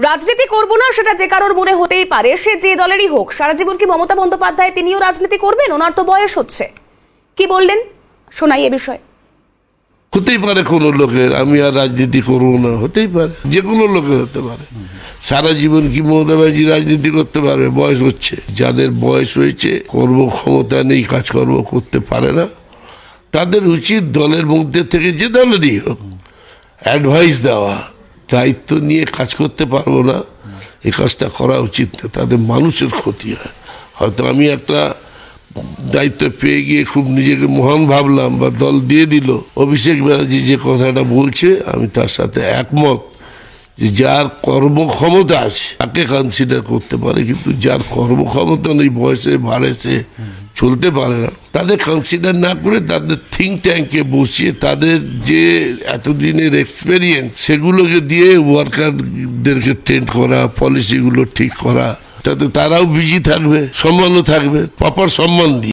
রাজনীতি করব না, সেটা যে কারোর মনে হতেই পারে, সে যে দলেরই হোক। সারা জীবন কি মমতা বন্দ্যোপাধ্যায় তিনিও রাজনীতি করবেন? ওনার তো বয়স হচ্ছে। কি বললেন? শোনাই এ বিষয়ে। হতেই পারে কোনো লোকের, আমি আর রাজনীতি করব না, হতেই পারে। যে কোনো লোকের হতে পারে। সারা জীবন কি মমতা ব্যানার্জি রাজনীতি করতে পারবে? বয়স হচ্ছে। যাদের বয়স হয়েছে কর্ম ক্ষমতা নেই, কাজকর্ম করতে পারে না, তাদের উচিত দলের মধ্যে থেকে যে দলেরই হোক অ্যাডভাইস দেওয়া। দায়িত্ব নিয়ে কাজ করতে পারব না। এই কাজটা করা উচিত না। তাদের মানুষের ক্ষতি হয়। হয়তো আমি একটা দায়িত্ব পেয়ে গিয়ে খুব নিজেকে মহান ভাবলাম বা দল দিয়ে দিল। অভিষেক ব্যানার্জি যে কথাটা বলছে, আমি তার সাথে একমত যে যার কর্মক্ষমতা আছে, তাকে কনসিডার করতে পারে। কিন্তু যার কর্মক্ষমতা নেই, বয়সে, বাড়েছে চলতে পারে না। তাদের কনসিডার না করে তাদের থিঙ্ক ট্যাঙ্কে বসিয়ে তাদের যে এতদিনের এক্সপেরিয়েন্স সেগুলোকে দিয়ে ওয়ার্কারদেরকে ট্রেন্ড করা পলিসিগুলো ঠিক করা তাতে তারাও বিজি থাকবে সম্মানও থাকবে প্রপার সম্মান দিয়ে।